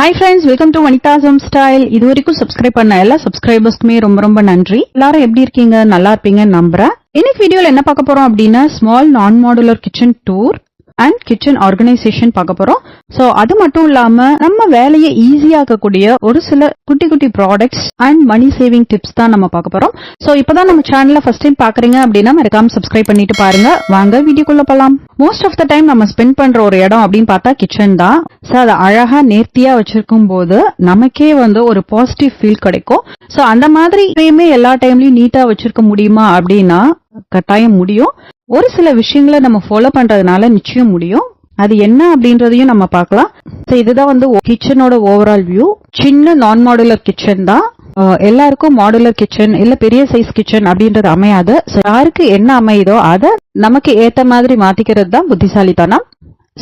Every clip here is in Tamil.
Hi friends welcome to Vanithasam style இது வரைக்கும் சப்ஸ்கிரைப் பண்ண எல்லா சப்ஸ்கிரைபர்ஸ்க்குமே ரொம்ப ரொம்ப நன்றி. எல்லாரும் எப்படி இருக்கீங்க? நல்லா இருப்பீங்கன்னு நம்புறேன். இன்னைக்கு வீடியோல என்ன பார்க்க போறோம் அப்படின்னா small non modular kitchen tour and kitchen organisation பார்க்க போறோம். சோ அது மட்டும் இல்லாம நம்ம வேலையை ஈஸியாக்கக்கூடிய ஒரு சில குட்டி குட்டி products and money saving tips தான் நம்ம பார்க்க போறோம். சோ இப்பதான் நம்ம சேனல்ல ஃபர்ஸ்ட் டைம் பாக்குறீங்க அப்படின்னா மறக்காம சப்ஸ்கிரைப் பண்ணிட்டு பாருங்க. வாங்க வீடியோக்குள்ள போலாம். மோஸ்ட் ஆஃப் த டைம் நம்ம ஸ்பெண்ட் பண்ற ஒரு இடம் அப்படின்னு பார்த்தா கிச்சன் தான். சோ அதை அழகா நேர்த்தியா வச்சிருக்கும் போது நமக்கே வந்து ஒரு பாசிட்டிவ் ஃபீல் கிடைக்கும். சோ அந்த மாதிரி எப்பயுமே எல்லா டைம்லயும் நீட்டா வச்சிருக்க முடியுமா அப்படின்னா கட்டாயம் முடியும். ஒரு சில விஷயங்களை நம்ம ஃபாலோ பண்றதுனால நிச்சயம் முடியும். அது என்ன அப்படின்றதையும் நம்ம பார்க்கலாம். இதுதான் வந்து கிச்சனோட ஓவரால் வியூ சின்ன நான் மாடுலர் கிச்சன் தான் எல்லாருக்கும் மாடுலர் கிச்சன் இல்ல பெரிய சைஸ் கிச்சன் அப்படின்றது அமையாது. யாருக்கு என்ன அமையுதோ அதை நமக்கு ஏத்த மாதிரி மாத்திக்கிறது தான் புத்திசாலித்தனம்.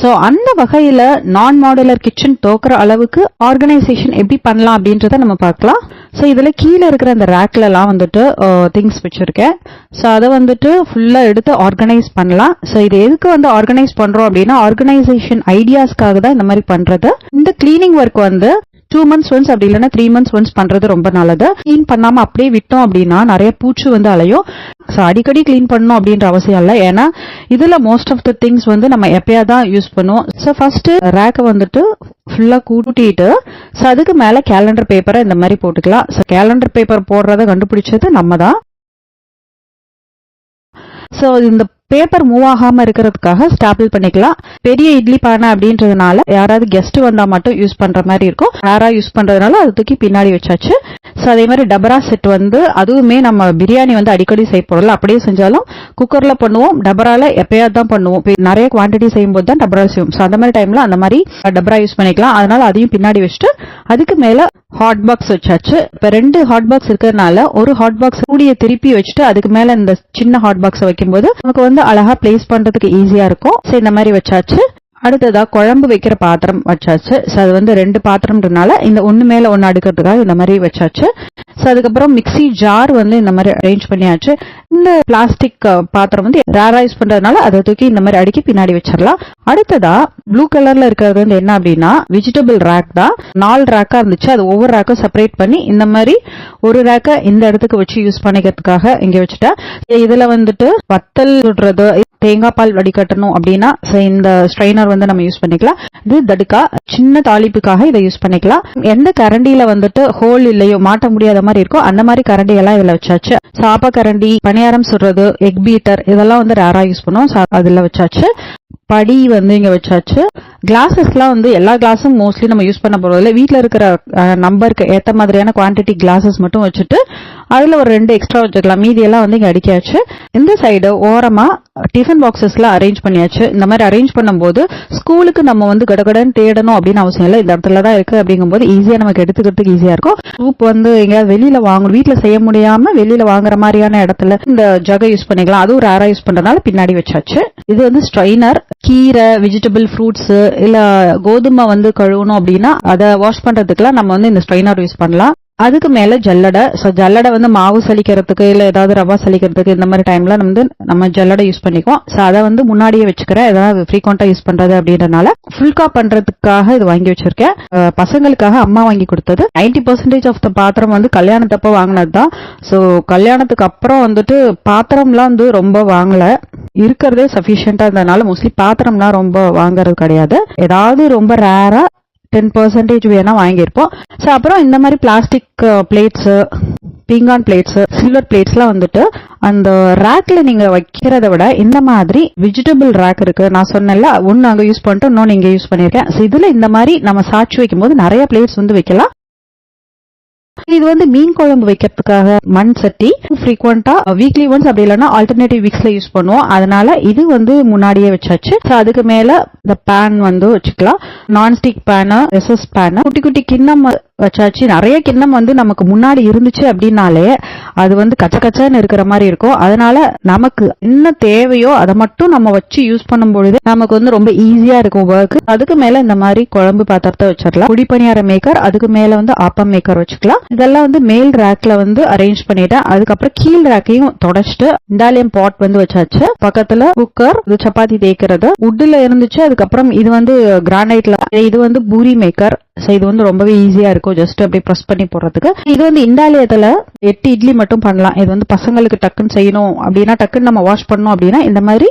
சோ அந்த வகையில நான் மாடுலர் கிச்சன் தோக்குற அளவுக்கு ஆர்கனைசேஷன் எப்படி பண்ணலாம் அப்படின்றத நம்ம பார்க்கலாம். ஸோ இதில் கீழே இருக்கிற அந்த ரேக்லலாம் வந்துட்டு திங்ஸ் வச்சுருக்கேன். ஸோ அதை வந்துட்டு ஃபுல்லாக எடுத்து ஆர்கனைஸ் பண்ணலாம். ஸோ இது எதுக்கு வந்து ஆர்கனைஸ் பண்ணுறோம் அப்படின்னா ஆர்கனைசேஷன் ஐடியாஸ்க்காக தான் இந்த மாதிரி பண்ணுறது இந்த கிளீனிங் ஒர்க் வந்து டூ மந்த்ஸ் ஒன்ஸ் அப்படி இல்லைன்னா த்ரீ மந்த்ஸ் ஒன்ஸ் பண்றது ரொம்ப நல்லது. க்ளீன் பண்ணாம அப்படியே விட்டோம் அப்படின்னா நிறைய பூச்சி வந்து அலையும். ஸோ அடிக்கடி க்ளீன் பண்ணணும் அப்படின்ற அவசியம் இல்லை. ஏன்னா இதுல மோஸ்ட் ஆஃப் த திங்ஸ் வந்து நம்ம எப்பயா தான் யூஸ் பண்ணுவோம் ஸோ ஃபர்ஸ்ட் ரேக்கை வந்துட்டு ஃபுல்லா கூட்டிட்டு ஸோ அதுக்கு மேல கேலண்டர் பேப்பரை இந்த மாதிரி போட்டுக்கலாம். ஸோ கேலண்டர் பேப்பர் போடுறத கண்டுபிடிச்சது நம்ம தான் ஸோ இந்த பேப்பர் மூவ் ஆகாம இருக்கிறதுக்காக ஸ்டாப்பிள் பண்ணிக்கலாம். பெரிய இட்லி பானை அப்படின்றதுனால யாராவது கெஸ்ட் வந்தா மட்டும் யூஸ் பண்ற மாதிரி இருக்கும். யாரா யூஸ் பண்றதுனால அது தூக்கி பின்னாடி வச்சாச்சு. ஸோ அதே மாதிரி டபரா செட் வந்து அதுவுமே நம்ம பிரியாணி வந்து அடிக்கடி செய்ய போறோம்ல அப்படியே செஞ்சாலும் குக்கர்ல பண்ணுவோம். டபரால எப்பயாவது தான் பண்ணுவோம். நிறைய குவான்டிட்டி செய்யும் போது தான் டபரா செய்வோம். ஸோ அந்த மாதிரி டைம்ல அந்த மாதிரி டபரா யூஸ் பண்ணிக்கலாம். அதனால அதையும் பின்னாடி வச்சுட்டு அதுக்கு மேல ஹாட் பாக்ஸ் வச்சாச்சு. இப்ப ரெண்டு ஹாட் பாக்ஸ் இருக்கிறதுனால ஒரு ஹாட் பாக்ஸ் கூடிய திருப்பி வச்சுட்டு அதுக்கு மேல இந்த சின்ன ஹாட் பாக்ஸ் வைக்கும்போது நமக்கு வந்து அழகா பிளேஸ் பண்றதுக்கு ஈஸியா இருக்கும். சோ இந்த மாதிரி வச்சாச்சு. அடுத்ததா குழம்பு வைக்கிற பாத்திரம் வச்சாச்சு. சோ அது வந்து ரெண்டு பாத்திரம்ன்றனால இந்த ஒண்ணு மேல ஒன்று அடுக்கிறதுக்காக இந்த மாதிரி வச்சாச்சு. சோ அதுக்கப்புறம் மிக்ஸி ஜார் வந்து இந்த மாதிரி அரேஞ்ச் பண்ணியாச்சு. இந்த பிளாஸ்டிக் பாத்திரம் வந்து ரேரா யூஸ் பண்றதுனால அதை தூக்கி இந்த மாதிரி அடுக்கி பின்னாடி வச்சிடலாம். அடுத்ததா ப்ளூ கலர்ல இருக்கிறது வந்து என்ன அப்படின்னா வெஜிடபிள் ரேக் தான். நாலு ரேக்கா இருந்துச்சு. அது ஒவ்வொரு ரேக்கும் செப்பரேட் பண்ணி இந்த மாதிரி ஒரு ரேக்கை இந்த இடத்துக்கு வச்சு யூஸ் பண்ணிக்கிறதுக்காக இங்க வச்சுட்டேன். இதுல வந்துட்டு வத்தல் சுடுறது தேங்காய் பால் வடிகட்டணும் அப்படின்னா இந்த ஸ்ட்ரைனர் வந்து நம்ம யூஸ் பண்ணிக்கலாம். இது தடுக்கா சின்ன தாளிப்புக்காக இதை யூஸ் பண்ணிக்கலாம். எந்த கரண்டியில வந்துட்டு ஹோல் இல்லையோ மாட்ட முடியாத மாதிரி இருக்கோ அந்த மாதிரி கரண்டி எல்லாம் இதுல வச்சாச்சு. சாப்ப கரண்டி பணியாரம் சுடுறது எக் பீட்டர் இதெல்லாம் வந்து ரேரா யூஸ் பண்ணுவோம். அதுல வச்சாச்சு. படி வந்து இங்க வச்சாச்சு. கிளாஸஸ்லாம் வந்து எல்லா கிளாஸும் மோஸ்ட்லி நம்ம யூஸ் பண்ண போறதில்ல வீட்டில் இருக்கிற நம்பருக்கு ஏத்த மாதிரியான குவான்டிட்டி கிளாஸஸ் மட்டும் வச்சுட்டு அதில் ஒரு ரெண்டு எக்ஸ்ட்ரா வச்சுக்கலாம் மீதி எல்லாம் வந்து இங்கே அடிக்காச்சு இந்த சைடு ஓரமாக டிஃபன் பாக்ஸஸில் அரேஞ்ச் பண்ணியாச்சு. இந்த மாதிரி அரேஞ்ச் பண்ணும்போது ஸ்கூலுக்கு நம்ம வந்து கடகடன் தேடணும் அப்படின்னு அவசியம் இல்லை. இந்த இடத்துல தான் இருக்குது அப்படிங்கும்போது ஈஸியாக நமக்கு எடுத்துக்கிறதுக்கு ஈஸியாக இருக்கும். சூப் வந்து எங்கேயாவது வெளியில் வாங்கணும். வீட்டில் செய்ய முடியாமல் வெளியில் வாங்குற மாதிரியான இடத்துல இந்த ஜகை யூஸ் பண்ணிக்கலாம். அதுவும் ரேரா யூஸ் பண்ணுறதுனால பின்னாடி வச்சாச்சு. இது வந்து ஸ்ட்ரைனர் கீரை வெஜிடபிள் ஃப்ரூட்ஸ் இல்லை கோதுமை வந்து கழுவணும் அப்படின்னா அதை வாஷ் பண்ணுறதுக்குலாம் நம்ம வந்து இந்த ஸ்ட்ரைனர் யூஸ் பண்ணலாம். அதுக்கு மேலே ஜல்லடை ஸோ ஜல்லடை வந்து மாவு சலிக்கிறதுக்கு இல்லை ஏதாவது ரவா சலிக்கிறதுக்கு இந்த மாதிரி டைமில் வந்து நம்ம ஜல்லடை யூஸ் பண்ணிக்குவோம். ஸோ அதை வந்து முன்னாடியே வச்சுக்கிறேன் ஏதாவது ஃப்ரீக்வெண்ட்டாக யூஸ் பண்ணுறது அப்படின்றனால ஃபுல்கா பண்ணுறதுக்காக இது வாங்கி வச்சிருக்கேன். பசங்களுக்காக அம்மா வாங்கி கொடுத்தது. நைன்டி பர்சன்டேஜ் ஆஃப் த பாத்திரம் வந்து கல்யாணத்தப்போ வாங்கினது தான் ஸோ கல்யாணத்துக்கு அப்புறம் வந்துட்டு பாத்திரம்லாம் வந்து ரொம்ப வாங்கலை. இருக்கிறதே சஃபிஷியண்டாக இருந்ததுனால மோஸ்ட்லி பாத்திரம்லாம் ரொம்ப வாங்குறது கிடையாது. ஏதாவது ரொம்ப ரேராக டென் பர்சன்டேஜ் வேணா வாங்கியிருப்போம். ஸோ அப்புறம் இந்த மாதிரி பிளாஸ்டிக் பிளேட்ஸு uh, பீங்கான் பிளேட்ஸ் சில்வர் பிளேட்ஸ்லாம் வந்துட்டு அந்த ரேக்ல நீங்க வைக்கிறத விட இந்த மாதிரி வெஜிடபிள் ரேக் இருக்கு. நான் சொன்னேன்ல ஒன்னு அங்க யூஸ் பண்ணிட்டு இன்னொன்னு இங்க யூஸ் பண்ணிருக்கேன் ஸோ இதுல இந்த மாதிரி நம்ம சாட்சி வைக்கும்போது நிறைய பிளேட்ஸ் வந்து வைக்கலாம். இது வந்து மீன் குழம்பு வைக்கிறதுக்காக மண் சட்டி. ஃப்ரீக்வெண்டா வீக்லி ஒன்ஸ் அப்படி இல்லைன்னா ஆல்டர்னேட்டிவ் வீக்ஸ்ல யூஸ் பண்ணுவோம். அதனால இது வந்து முன்னாடியே வச்சாச்சு. அதுக்கு மேல இந்த பேன் வந்து வச்சுக்கலாம். நான்ஸ்டிக் பேனு எஸ்எஸ் பேனு குட்டி குட்டி கிண்ணம் வச்சாச்சு. நிறைய கிண்ணம் வந்து நமக்கு முன்னாடி இருந்துச்சு அப்படின்னாலே அது வந்து கச்ச கச்சன்னு இருக்கிற மாதிரி இருக்கும். அதனால நமக்கு என்ன தேவையோ அதை மட்டும் நம்ம வச்சு யூஸ் பண்ணும் பொழுது நமக்கு வந்து ரொம்ப ஈஸியா இருக்கும் ஒர்க் அதுக்கு மேல இந்த மாதிரி குழம்பு பாத்திரத்தை வச்சிடலாம். குடிப்பணியார மேக்கர் அதுக்கு மேல வந்து ஆப்பம் மேக்கர் வச்சுக்கலாம். இதெல்லாம் வந்து மேல் ரேக்ல வந்து அரேஞ்ச் பண்ணிட்டேன். அதுக்கப்புறம் கீழ் ரேக்கையும் தொடச்சிட்டு இண்டாலியம் பாட் வந்து வச்சாச்சு. பக்கத்துல குக்கர் இது சப்பாத்தி தேய்க்கிறது. உட்ல இருந்துச்சு அதுக்கப்புறம் இது வந்து கிரானைட்ல இது வந்து பூரி மேக்கர் ஸோ இது வந்து ரொம்பவே ஈஸியா இருக்கும். ஜஸ்ட் அப்படியே ப்ரெஸ் பண்ணி போடுறதுக்கு. இது வந்து இண்டாலியத்துல எட்டு இட்லி மட்டும் பண்ணலாம். இது வந்து பசங்களுக்கு டக்குன்னு செய்யணும். அப்படின்னா டக்குன்னு நம்ம வாஷ் பண்ணோம் அப்படின்னா இந்த மாதிரி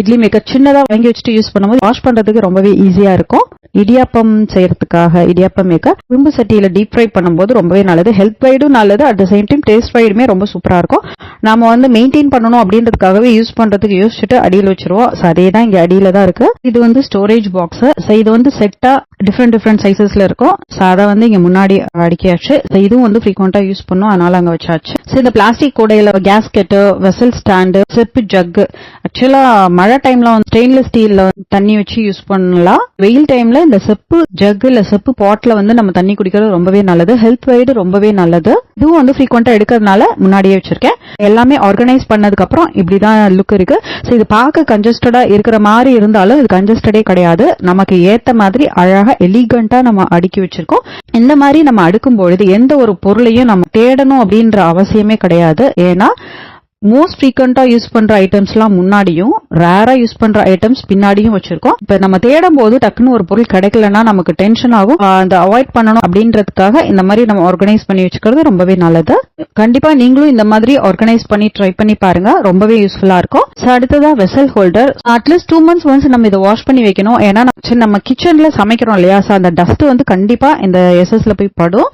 இட்லி மேக்கர் சின்னதா வாங்கி வச்சுட்டு யூஸ் பண்ணும்போது வாஷ் பண்றதுக்கு ரொம்பவே ஈஸியா இருக்கும். இடியாப்பம் செய்யறதுக்காக இடியாப்பம் மேக்க இரும்பு சட்டியில டீப் ஃப்ரை பண்ணும்போது ரொம்பவே நல்லது. ஹெல்த் வைடும் நல்லது. At the same time taste வைடுமே ரொம்ப சூப்பரா இருக்கும். நாம வந்து மெயின்டைன் பண்ணணும் அப்படின்றதுக்காகவே யூஸ் பண்றதுக்கு யோசிச்சுட்டு அடியில் வச்சிருவோம். ஸோ அதே தான் இங்க அடியில தான் இருக்கு. இது வந்து ஸ்டோரேஜ் பாக்ஸ் ஸோ இது வந்து செட்டா டிஃப்ரெண்ட் டிஃப்ரெண்ட் சைசஸ்ல இருக்கும். ஸோ அதை வந்து இங்க முன்னாடி அடிக்கியாச்சு. ஸோ இதுவும் வந்து ஃப்ரீக்வெண்டா யூஸ் பண்ணும். அதனால அங்க வச்சாச்சு. ஸோ இந்த பிளாஸ்டிக் கூடையில கேஸ்கெட்டு வெசல் ஸ்டாண்டு செப்பு ஜக்கு ஆக்சுவலா மழை டைம்ல வந்து ஸ்டெயின்லெஸ் ஸ்டீல்ல தண்ணி வச்சு யூஸ் பண்ணலாம். வெயில் டைம்ல இந்த செப்பு ஜக் இல்ல செப்பு பாட்ல வந்து நம்ம தண்ணி குடிக்கிறது ரொம்பவே நல்லது. ஹெல்த் வைடு ரொம்பவே நல்லது. இதுவும் வந்து ஃப்ரீக்வெண்டா எடுக்கிறதுனால முன்னாடியே வச்சிருக்கேன். எல்லாமே ஆர்கனைஸ் பண்ணதுக்கு அப்புறம் இப்படிதான் லுக் இருக்கு. ஸோ இது பார்க்க கன்ஜஸ்டடா இருக்கிற மாதிரி இருந்தாலும் இது கன்ஜஸ்டடே கிடையாது. நமக்கு ஏத்த மாதிரி அழகா எலிகண்டா நம்ம அடுக்கி வச்சிருக்கோம். இந்த மாதிரி நம்ம அடுக்கும் பொழுது எந்த ஒரு பொருளையும் நம்ம தேடணும் அப்படின்ற அவசியமே கிடையாது. ஏன்னா மோஸ்ட் ஃப்ரீக்வெண்டா யூஸ் பண்ற ஐட்டம்ஸ்லாம் முன்னாடியும் ரேரா யூஸ் பண்ற ஐட்டம்ஸ் பின்னாடியும் வச்சிருக்கோம். இப்ப நம்ம தேடும் போது டக்குன்னு ஒரு பொருள் கிடைக்கலன்னா நமக்கு டென்ஷன் ஆகும். அந்த அவாய்ட் பண்ணணும் அப்படின்றதுக்காக இந்த மாதிரி நம்ம ஆர்கனைஸ் பண்ணி வச்சுக்கிறது ரொம்பவே நல்லது. கண்டிப்பா நீங்களும் இந்த மாதிரி ஆர்கனைஸ் பண்ணி ட்ரை பண்ணி பாருங்க. ரொம்பவே யூஸ்ஃபுல்லா இருக்கும். So, அடுத்ததா vessel holder at least two months once நம்ம இதை வாஷ் பண்ணி வைக்கணும். ஏன்னா நம்ம- நம்ம கிச்சன்ல சமைக்கிறோம் இல்லையா? ஸோ அந்த டஸ்ட் வந்து கண்டிப்பா இந்த எஸ்எஸ்ல போய் படும்.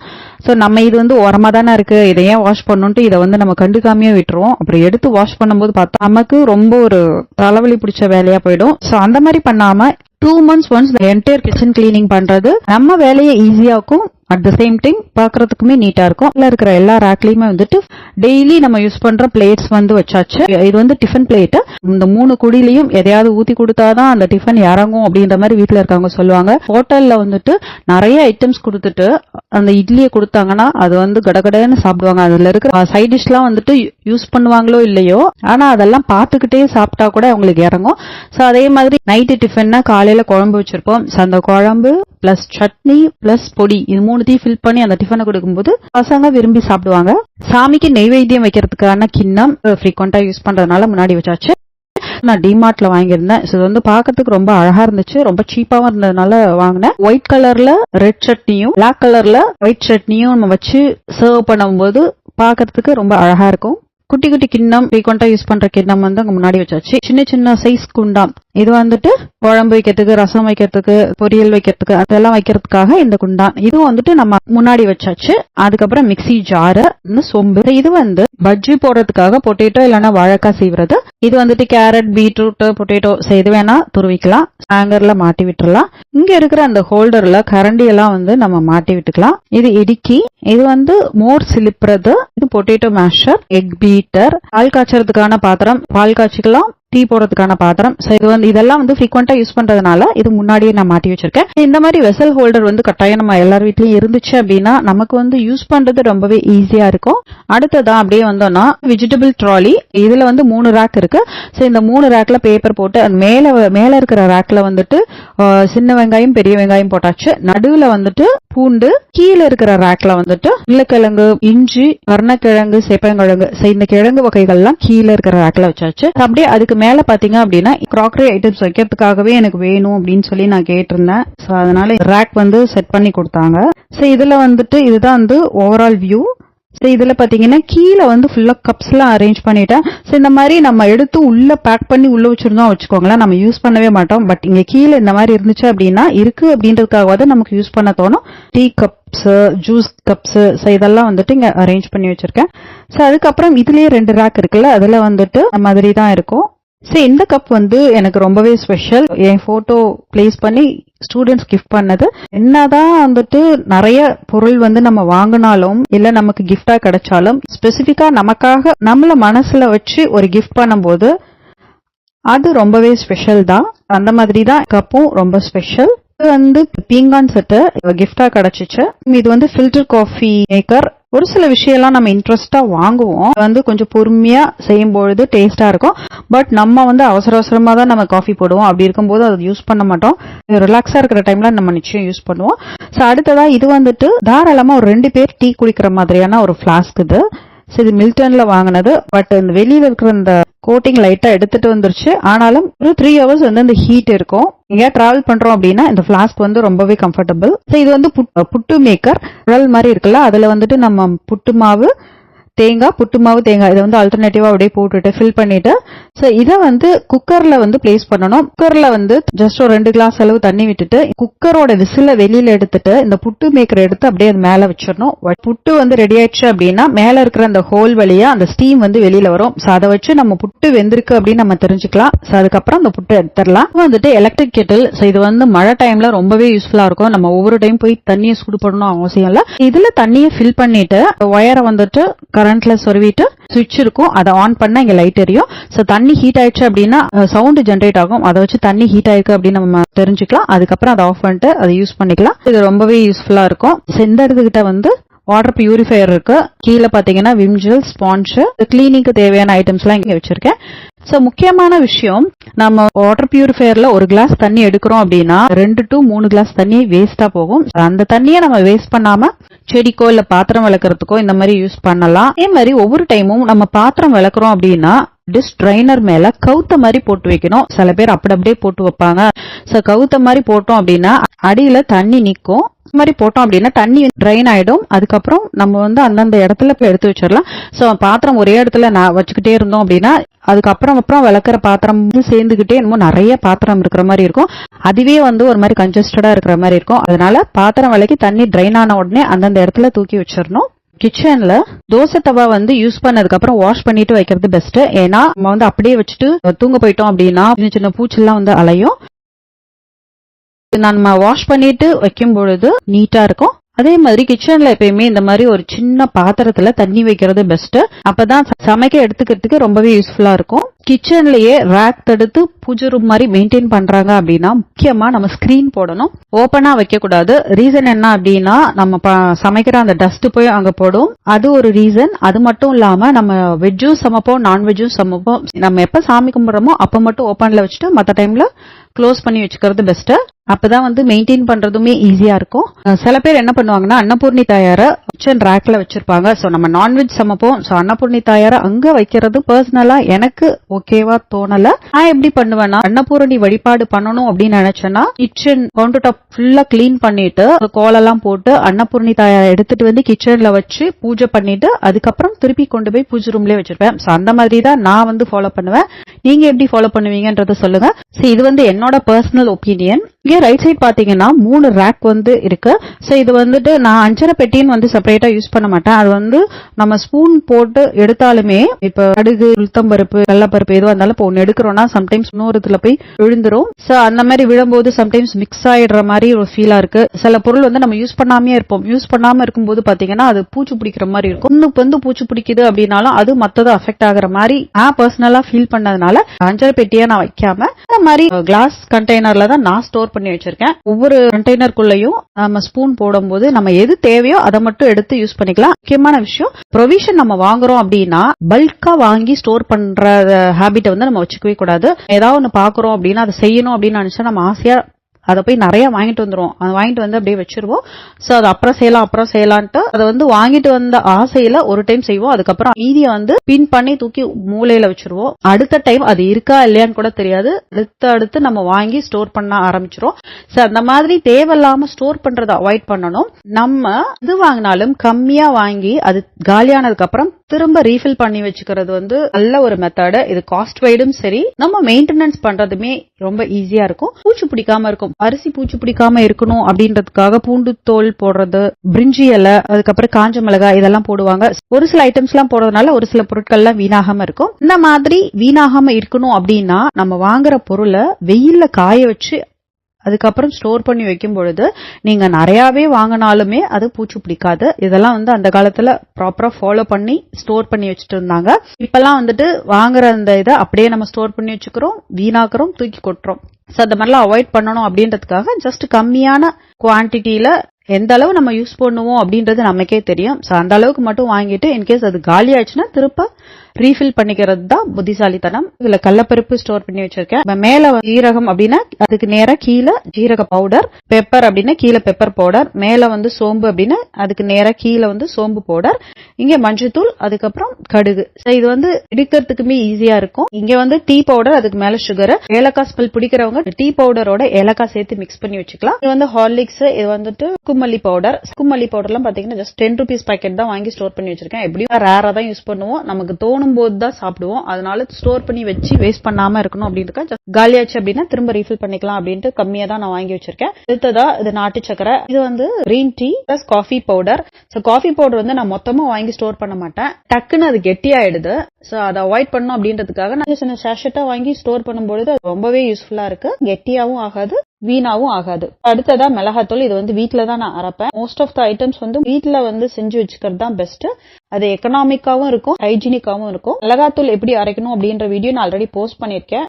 ஸோ நம்ம இது வந்து உரமாக தானே இருக்குது இதை ஏன் வாஷ் பண்ணுன்ட்டு இதை வந்து நம்ம கண்டுக்காமையே விட்டுருவோம். அப்புறம் எடுத்து வாஷ் பண்ணும்போது பார்த்தா நமக்கு ரொம்ப ஒரு தலைவலி பிடிச்ச வேலையாக போயிடும். ஸோ அந்த மாதிரி பண்ணாமல் two months once entire kitchen cleaning பண்றது நம்ம வேலையை ஈஸியாக்கும் அட் த சேம் டைம் பாக்குறதுக்குமே நீட்டா இருக்கும். அதுல இருக்கிற எல்லா ரேக்லயுமே வந்துட்டு டெய்லி நம்ம யூஸ் பண்ற பிளேட்ஸ் வந்து வச்சாச்சு. இது வந்து டிஃபன் பிளேட் இந்த மூணு குடிலையும் எதையாவது ஊத்தி கொடுத்தாதான் அந்த டிஃபன் இறங்கும் அப்படின்ற மாதிரி வீட்ல இருக்கவங்க சொல்லுவாங்க. ஹோட்டல்ல வந்துட்டு நிறைய ஐட்டம்ஸ் கொடுத்துட்டு அந்த இட்லியை கொடுத்தாங்கன்னா அது வந்து கடகடன்னு சாப்பிடுவாங்க. அதுல இருக்கிற சைட் டிஷ்லாம் வந்துட்டு யூஸ் பண்ணுவாங்களோ இல்லையோ ஆனா அதெல்லாம் பார்த்துக்கிட்டே சாப்பிட்டா கூட அவங்களுக்கு இறங்கும். சோ அதே மாதிரி நைட்டு டிஃபன்னா காலையில் குழம்பு வச்சிருப்போம். So, அந்த குழம்பு பிளஸ் சட்னி பிளஸ் பொடி இது மூணுத்தையும் ஃபில் பண்ணி அந்த டிஃபனை கொடுக்கும்போது பசங்க விரும்பி சாப்பிடுவாங்க. சாமிக்கு நெய்வேத்தியம் வைக்கிறதுக்கான கிண்ணம் ஃப்ரீக்வெண்டா யூஸ் பண்றதுனால முன்னாடி வச்சாச்சு. நான் டிமார்ட்ல வாங்கியிருந்தேன். இது வந்து பாக்கிறதுக்கு ரொம்ப அழகா இருந்துச்சு. ரொம்ப சீப்பாவும் இருந்ததுனால வாங்கினேன். ஒயிட் கலர்ல ரெட் சட்னியும் பிளாக் கலர்ல ஒயிட் சட்னியும் நம்ம வச்சு சர்வ் பண்ணும்போது பாக்கிறதுக்கு ரொம்ப அழகா இருக்கும். குட்டி குட்டி கிண்ணம் ஃப்ரீக்வெண்டா யூஸ் பண்ற கிண்ணம் வந்து அங்க முன்னாடி வச்சாச்சு. சின்ன சின்ன சைஸ் குண்டாம் இது வந்துட்டு குழம்பு வைக்கிறதுக்கு ரசம் வைக்கிறதுக்கு பொரியல் வைக்கிறதுக்கு அதெல்லாம் வைக்கிறதுக்காக இந்த குண்டான் இதுவும் வந்துட்டு நம்ம முன்னாடி வச்சாச்சு. அதுக்கப்புறம் மிக்சி ஜாரு இன்னும் சொம்பு. இது வந்து பஜ்ஜி போடுறதுக்காக பொட்டேட்டோ இல்லைன்னா வாழைக்காய் சீவுறது இது வந்துட்டு கேரட் பீட்ரூட் பொட்டேட்டோ எது வேணா துருவிக்கலாம். ஹேங்கர்ல மாட்டி விட்டுறலாம். இங்க இருக்கிற அந்த ஹோல்டர்ல கரண்டி எல்லாம் வந்து நம்ம மாட்டி விட்டுக்கலாம். இது இடுக்கி. இது வந்து மோர் சிலிப்புறது. இது பொட்டேட்டோ மேஷர் எக் பீட்டர் பால் காய்ச்சறதுக்கான பாத்திரம். பால் காய்ச்சிக்கலாம். டீ போடுறதுக்கான பாத்திரம். ஸோ இது வந்து இதெல்லாம் வந்து ஃப்ரீக்வெண்டா யூஸ் பண்றதுனால இது முன்னாடியே நான் மாட்டி வச்சிருக்கேன். இந்த மாதிரி வெசல் ஹோல்டர் வந்து கட்டாயம் நம்ம எல்லார் வீட்லயும் இருந்துச்சு அப்படின்னா நமக்கு வந்து யூஸ் பண்றது ரொம்பவே ஈஸியா இருக்கும். அடுத்ததா அப்படியே வந்தோம்னா வெஜிடபிள் ட்ராலி இதுல வந்து மூணு ரேக் இருக்கு. சோ இந்த மூணு ரேக்ல பேப்பர் போட்டு அது மேல மேல இருக்கிற ரேக்ல வந்துட்டு சின்ன வெங்காயம் பெரிய வெங்காயம் போட்டாச்சு. நடுவுல வந்துட்டு பூண்டு கீழே இருக்கிற ரேக்ல வந்துட்டு உருளைக்கிழங்கு இஞ்சி வர்ணக்கிழங்கு சேப்பங்கிழங்கு இந்த கிழங்கு வகைகள்லாம் கீழே இருக்கிற ரேக்ல வச்சாச்சு. அப்படியே அதுக்கு மேல பாத்தீங்க அப்படின்னா கிராக்கரி ஐட்டம்ஸ் வைக்கிறதுக்காகவே எனக்கு வேணும் அப்படின்னு சொல்லி நான் கேட்டிருந்தேன். ஸோ அதனால ரேக் வந்து செட் பண்ணி கொடுத்தாங்க. சோ இதுல வந்துட்டு இதுதான் வந்து ஓவரால் வியூ ஸோ இதுல பாத்தீங்கன்னா கீழே வந்து ஃபுல்லா கப்ஸ் எல்லாம் அரேஞ்ச் பண்ணிட்டேன். ஸோ இந்த மாதிரி நம்ம எடுத்து உள்ள பேக் பண்ணி உள்ள வச்சிருந்தோம் வச்சுக்கோங்களேன் நம்ம யூஸ் பண்ணவே மாட்டோம். பட் இங்க கீழே இந்த மாதிரி இருந்துச்சு அப்படின்னா இருக்கு அப்படின்றதுக்காகவாது நமக்கு யூஸ் பண்ண தோணும். Tea cups juice cups so இதெல்லாம் வந்துட்டு இங்க அரேஞ்ச் பண்ணி வச்சிருக்கேன். ஸோ அதுக்கப்புறம் இதுலயே ரெண்டு ரேக் இருக்குல்ல அதுல வந்துட்டு மாதிரி தான் இருக்கும். ஸோ இந்த கப் வந்து எனக்கு ரொம்பவே ஸ்பெஷல் என் போட்டோ பிளேஸ் பண்ணி ஸ்டூடெண்ட்ஸ் கிஃப்ட் பண்ணது. என்னதான் வந்துட்டு நிறைய பொருள் வந்து நம்ம வாங்கினாலும் இல்ல நமக்கு கிஃப்டா கிடைச்சாலும் ஸ்பெசிபிக்கா நமக்காக நம்மள மனசுல வச்சு ஒரு கிஃப்ட் பண்ணும்போது அது ரொம்பவே ஸ்பெஷல் தான். அந்த மாதிரி தான் கப்பும் ரொம்ப ஸ்பெஷல் இது வந்து பீங்கான் செட்டு கிஃப்டா கிடைச்சிச்சு. இது வந்து ஃபில்டர் காஃபி மேக்கர் ஒரு சில விஷயம்லாம் நம்ம இன்ட்ரெஸ்டா வாங்குவோம். வந்து கொஞ்சம் பொறுமையா செய்யும் பொழுது டேஸ்டா இருக்கும். பட் நம்ம வந்து அவசர அவசரமா தான் நம்ம காஃபி போடுவோம். அப்படி இருக்கும்போது அதை யூஸ் பண்ண மாட்டோம். ரிலாக்ஸா இருக்கிற டைம்ல நம்ம நிச்சயம் யூஸ் பண்ணுவோம். ஸோ அடுத்ததா இது வந்துட்டு தாராளமா ஒரு ரெண்டு பேர் டீ குடிக்கிற மாதிரியான ஒரு ஃப்ளாஸ்க் இது. ஸோ இது மில்டன்ல வாங்கினது. பட் இந்த வெளியில இருக்கிற இந்த கோட்டிங் லைட்டா எடுத்துட்டு வந்துருச்சு. ஆனாலும் ஒரு த்ரீ ஹவர்ஸ் வந்து இந்த ஹீட் இருக்கும். எங்கேயா டிராவல் பண்றோம் அப்படின்னா இந்த ஃப்ளாஸ்க் வந்து ரொம்பவே கம்ஃபர்டபுள் ஸோ இது வந்து புட்- புட்டு மேக்கர் குழல் மாதிரி இருக்குல்ல? அதுல வந்துட்டு நம்ம புட்டு மாவு தேங்காய் புட்டு மாவு தேங்காய் இதை வந்து ஆல்டர்னேட்டிவா அப்படியே போட்டுட்டு ஃபில் பண்ணிட்டு ஸோ இதை வந்து குக்கர்ல வந்து பிளேஸ் பண்ணணும். குக்கர்ல வந்து ஜஸ்ட் ஒரு ரெண்டு கிளாஸ் அளவு தண்ணி விட்டுட்டு குக்கரோட விசில வெளியில எடுத்துட்டு இந்த புட்டு மேக்கர் எடுத்து அப்படியே அது மேல வச்சிடணும். புட்டு வந்து ரெடி ஆயிடுச்சு அப்படின்னா மேல இருக்கிற அந்த ஹோல் வழியா அந்த ஸ்டீம் வந்து வெளியில வரும். ஸோ அதை வச்சு நம்ம புட்டு வெந்திருக்கு அப்படின்னு நம்ம தெரிஞ்சுக்கலாம். ஸோ அதுக்கப்புறம் அந்த புட்டு எடுத்துடலாம். வந்துட்டு எலக்ட்ரிக் கெட்டில் ஸோ இது வந்து மழை டைம்ல ரொம்பவே யூஸ்ஃபுல்லா இருக்கும். நம்ம ஒவ்வொரு டைம் போய் தண்ணியை சூடு பண்ணணும் அவசியம் இல்ல. இதுல தண்ணியை ஃபில் பண்ணிட்டு ஒயரை வந்துட்டு கரண்ட்ல சொருவிட்டு சுவிட்ச் இருக்கும். அதை ஆன் பண்ணா இங்க லைட் எரியும். ஸோ தண்ணி ஹீட் ஆயிடுச்சு அப்படின்னா சவுண்ட் ஜென்ரேட் ஆகும். அதை வச்சு தண்ணி ஹீட் ஆயிருக்கு அப்படின்னு நம்ம தெரிஞ்சுக்கலாம். அதுக்கப்புறம் அதை ஆஃப் பண்ணிட்டு அதை யூஸ் பண்ணிக்கலாம். இது ரொம்பவே யூஸ்ஃபுல்லா இருக்கும். இந்த இடத்துக்கிட்ட வந்து வாட்டர் பியூரிஃபையர் இருக்கு. கீழே பாத்தீங்கன்னா விம்ஜல் ஸ்பான்ச் கிளீனிங்க்கு தேவையான ஐட்டம்ஸ் எல்லாம் இங்க வச்சிருக்கேன். சோ முக்கியமான விஷயம் நம்ம வாட்டர் பியூரிஃபையர்ல ஒரு கிளாஸ் தண்ணி எடுக்கிறோம் அப்படின்னா ரெண்டு டு மூணு கிளாஸ் தண்ணி வேஸ்டா போகும். அந்த தண்ணியை நம்ம வேஸ்ட் பண்ணாம செடிக்கோ இல்ல பாத்திரம் விளக்குறதுக்கோ இந்த மாதிரி யூஸ் பண்ணலாம். அதே மாதிரி ஒவ்வொரு டைமும் நம்ம பாத்திரம் விளக்குறோம் அப்படின்னா டிஷ் ட்ரைனர் மேல கவுத்த மாதிரி போட்டு வைக்கணும். சில பேர் அப்படி அப்படியே போட்டு வைப்பாங்க. சோ கவுத்த மாதிரி போட்டோம் அப்படின்னா அடியில தண்ணி நிக்கும். மாதிரி போட்டோம் அப்படின்னா தண்ணி ட்ரைன் ஆயிடும். அதுக்கப்புறம் நம்ம வந்து அந்தந்த இடத்துல போய் எடுத்து வச்சிடலாம். சோ பாத்திரம் ஒரே இடத்துல நான் வச்சுக்கிட்டே இருந்தோம் அப்படின்னா அதுக்கப்புறம் அப்புறம் விளக்குற பாத்திரம் வந்து சேர்ந்துகிட்டே என்னமோ நிறைய பாத்திரம் இருக்கிற மாதிரி இருக்கும். அதுவே வந்து ஒரு மாதிரி கன்ஜஸ்டடா இருக்கிற மாதிரி இருக்கும். அதனால பாத்திரம் விளக்கி தண்ணி ட்ரைன் ஆன உடனே அந்தந்த இடத்துல தூக்கி வச்சிடணும். கிச்சன்ல தோசை தவா வந்து யூஸ் பண்ணதுக்கு அப்புறம் வாஷ் பண்ணிட்டு வைக்கிறது பெஸ்ட் ஏன்னா நம்ம வந்து அப்படியே வச்சுட்டு தூங்க போயிட்டோம் அப்படின்னா சின்ன சின்ன பூச்செல்லாம் வந்து அலையும். நம்ம வாஷ் பண்ணிட்டு வைக்கும் பொழுது நீட்டா இருக்கும். அதே மாதிரி கிச்சன்ல எப்பயுமே இந்த மாதிரி ஒரு சின்ன பாத்திரத்துல தண்ணி வைக்கிறது பெஸ்ட் அப்பதான் ச- சமைக்க எடுத்துக்கிறதுக்கு ரொம்பவே யூஸ்ஃபுல்லா இருக்கும். கிச்சன்லயே ரேக் தடுத்து பூஜை ரூம் மாதிரி மெயின்டைன் பண்றாங்க அப்படின்னா முக்கியமா நம்ம ஸ்கிரீன் போடணும். ஓப்பனா வைக்க கூடாது ரீசன் என்ன அப்படின்னா நம்ம ப- சமைக்கிற அந்த டஸ்ட் போய் அங்க போடும். அது ஒரு ரீசன் அது மட்டும் இல்லாம நம்ம வெஜ்ஜும் சமைப்போம் நான்வெஜ்ஜும் சமைப்போம். நம்ம எப்ப சாமி கும்பிடுறோமோ அப்ப மட்டும் ஓப்பன்ல வச்சுட்டு மத்த டைம்ல க்ளோஸ் பண்ணி வச்சுக்கிறது பெஸ்ட் அப்பதான் வந்து மெயின்டைன் பண்றதுமே ஈஸியா இருக்கும். சில பேர் என்ன பண்ணுவாங்கன்னா அன்னபூர்ணி தாயார கிச்சன் ரேக்ல வச்சிருப்பாங்க. சோ நம்ம நான்வெஜ் சமைப்போம். சோ அன்னபூர்ணி தாயார அங்க வைக்கிறது பர்சனலா எனக்கு ஓகேவா தோணல. நான் எப்படி பண்ணுவேன்னா அன்னபூரணி வழிபாடு பண்ணணும் அப்படின்னு நினைச்சேன்னா கிச்சன் கவுண்டர் டாப் ஃபுல்லா கிளீன் பண்ணிட்டு கோலெல்லாம் போட்டு அன்னபூர்ணி தாயார எடுத்துட்டு வந்து கிச்சன்ல வச்சு பூஜை பண்ணிட்டு அதுக்கப்புறம் திருப்பி கொண்டு போய் பூஜை ரூம்லயே வச்சிருப்பேன். சோ அந்த மாதிரி தான் நான் வந்து ஃபாலோ பண்ணுவேன். நீங்க எப்படி ஃபாலோ பண்ணுவீங்கன்றத சொல்லுங்க. சோ இது வந்து என்னோட பர்சனல் ஒப்பீனியன் இங்கே ரைட் சைடு பாத்தீங்கன்னா மூணு ரேக் வந்து இருக்கு. ஸோ இது வந்துட்டு நான் அஞ்சரை பெட்டின்னு வந்து செப்பரேட்டா யூஸ் பண்ண மாட்டேன். அது வந்து நம்ம ஸ்பூன் போட்டு எடுத்தாலுமே இப்ப கடுகு உளுத்தம்பருப்பு கடலப்பருப்பு எதுவா இருந்தாலும் இப்போ ஒன்னு எடுக்கிறோம்னா சம்டைம்ஸ் இன்னொருத்துல போய் விழுந்துரும். சோ அந்த மாதிரி விழும்போது சம்டைம்ஸ் மிக்ஸ் ஆயிடுற மாதிரி ஒரு ஃபீலா இருக்கு. சில பொருள் வந்து நம்ம யூஸ் பண்ணாமே இருப்போம். யூஸ் பண்ணாம இருக்கும்போது பாத்தீங்கன்னா அது பூச்சி பிடிக்கிற மாதிரி இருக்கும். இன்னும் வந்து பூச்சி பிடிக்குது அப்படின்னாலும் அது மத்தது அஃபெக்ட் ஆகிற மாதிரி நான் பர்சனலா ஃபீல் பண்ணதுனால அஞ்சரை பெட்டியா நான் வைக்காம இந்த மாதிரி கிளாஸ் கண்டெய்னர்ல தான் நான் ஸ்டோர் பண்ணி வச்சிருக்கேன். ஒவ்வொரு கண்டெய்னருக்குள்ளயும் நம்ம ஸ்பூன் போடும்போது நம்ம எது தேவையோ அதை மட்டும் எடுத்து யூஸ் பண்ணிக்கலாம். முக்கியமான விஷயம் ப்ரொவிஷன் நம்ம வாங்குறோம் அப்படின்னா பல்கா வாங்கி ஸ்டோர் பண்ற uh, ஹாபிட்டை வந்து நம்ம வச்சுக்கவே கூடாது. ஏதாவது ஒன்று பாக்குறோம் அப்படின்னா அதை செய்யணும் அப்படின்னு நினைச்சா நம்ம ஆசையா அதை போய் நிறைய வாங்கிட்டு வந்துடுவோம் அதை வாங்கிட்டு வந்து அப்படியே வச்சிருவோம். ஸோ அது அப்புறம் செய்யலாம் அப்புறம் செய்யலான்ட்டு அதை வந்து வாங்கிட்டு வந்த ஆசையில ஒரு டைம் செய்வோம். அதுக்கப்புறம் மீதியை வந்து பின் பண்ணி தூக்கி மூலையில வச்சிருவோம். அடுத்த டைம் அது இருக்கா இல்லையான்னு கூட தெரியாது. அடுத்து அடுத்து நம்ம வாங்கி ஸ்டோர் பண்ண ஆரம்பிச்சிரும் ஸோ அந்த மாதிரி தேவையில்லாம ஸ்டோர் பண்றதை அவாய்ட் பண்ணணும். நம்ம இது வாங்கினாலும் கம்மியா வாங்கி அது காலியானதுக்கு அப்புறம் திரும்ப ரீஃபில் பண்ணி வச்சுக்கிறது வந்து நல்ல ஒரு மெத்தடு இது காஸ்ட் வைடும் சரி. நம்ம மெயின்டெனன்ஸ் பண்றதுமே ரொம்ப ஈஸியா இருக்கும். பூச்சி பிடிக்காம இருக்கும். அரிசி பூச்சி பிடிக்காம இருக்கணும் அப்படின்றதுக்காக பூண்டு தோல் போடுறது பிரிஞ்சி இலை அதுக்கப்புறம் காஞ்ச மிளகாய் இதெல்லாம் போடுவாங்க. ஒரு சில ஐட்டம்ஸ் எல்லாம் போடுறதுனால ஒரு சில பொருட்கள்லாம் வீணாகாம இருக்கும். இந்த மாதிரி வீணாகாம இருக்கணும் அப்படின்னா நம்ம வாங்குற பொருளை வெயில்ல காய வச்சு அதுக்கப்புறம் ஸ்டோர் பண்ணி வைக்கும் பொழுது நீங்க நிறையவே வாங்கினாலுமே அது பூச்சி பிடிக்காது. இதெல்லாம் வந்து அந்த காலத்துல ப்ராப்பரா ஃபாலோ பண்ணி ஸ்டோர் பண்ணி வச்சுட்டு இருந்தாங்க. இப்பெல்லாம் வந்துட்டு வாங்குற அந்த இதை அப்படியே நம்ம ஸ்டோர் பண்ணி வச்சுக்கிறோம் வீணாக்குறோம் தூக்கி கொட்டுறோம். சோ அந்த மாதிரிலாம் அவாய்ட் பண்ணணும் அப்படின்றதுக்காக ஜஸ்ட் கம்மியான குவான்டிட்டியில எந்த அளவு நம்ம யூஸ் பண்ணுவோம் அப்படின்றது நமக்கே தெரியும். ஸோ அந்த அளவுக்கு மட்டும் வாங்கிட்டு இன்கேஸ் அது காலி ஆயிடுச்சுன்னா திருப்ப ரீஃபில் பண்ணிக்கிறது தான் புத்திசாலித்தனம். இதுல கடலப்பருப்பு ஸ்டோர் பண்ணி வச்சிருக்கேன். மேல ஜீரகம் அப்படின்னா அதுக்கு நேராக கீழே ஜீரக பவுடர் பெப்பர் அப்படின்னா கீழே பெப்பர் பவுடர் மேல வந்து சோம்பு அப்படின்னா அதுக்கு நேராக கீழே வந்து சோம்பு பவுடர் இங்க மஞ்சத்தூள் அதுக்கப்புறம் கடுகு. இது வந்து எடுக்கிறதுக்குமே ஈஸியா இருக்கும். இங்க வந்து டீ பவுடர் அதுக்கு மேல சுகர் ஏலக்காய் ஸ்மெல் பிடிக்கிறவங்க டீ பவுடரோட ஏலக்காய் சேர்த்து மிக்ஸ் பண்ணி வச்சுக்கலாம். இது வந்து ஹார்லிக்ஸ் இது வந்துட்டு கும்மல்லி பவுடர் கும்மல்லி பவுடர்லாம் பாத்தீங்கன்னா ஜஸ்ட் டென் ருபீஸ் பாக்கெட் தான் வாங்கி ஸ்டோர் பண்ணி வச்சிருக்கேன். எப்படியும் ரேரா தான் யூஸ் பண்ணுவோம். நமக்கு தோணும் போது தான் சாப்பிடுவோம். அதனால ஸ்டோர் பண்ணி வச்சு வேஸ்ட் பண்ணாம இருக்கணும் அப்படின்னு just காலியாச்சு அப்படின்னா திரும்ப ரீஃபில் பண்ணிக்கலாம் அப்படின்ட்டு கம்மியா தான் நான் வாங்கி வச்சிருக்கேன். அடுத்ததா இது நாட்டு சக்கரை. இது வந்து green tea plus coffee powder so coffee powder வந்து நான் மொத்தமா வாங்கி ஸ்டோர் பண்ண மாட்டேன். டக்குன்னு அது கெட்டியாயிடுது. ஸோ அதை அவாய்ட் பண்ணும் அப்படின்றதுக்காக நான் சின்ன சேஷட்டா வாங்கி ஸ்டோர் பண்ணும்பொழுது அது ரொம்பவே யூஸ்ஃபுல்லா இருக்கு. கெட்டியாவும் ஆகாது வீணாவும் ஆகாது. அடுத்ததா மிளகாத்தூள். இது வந்து வீட்ல தான் நான் அரைப்பேன். மோஸ்ட் ஆஃப் த ஐட்டம்ஸ் வந்து வீட்டில் வந்து செஞ்சு வச்சுக்கிறது தான் பெஸ்ட் அது எக்கனாமிக்காவும் இருக்கும் ஹைஜீனிக்காவும் இருக்கும். மிளகாத்தூள் எப்படி அரைக்கணும் அப்படின்ற வீடியோ நான் ஆல்ரெடி போஸ்ட் பண்ணிருக்கேன்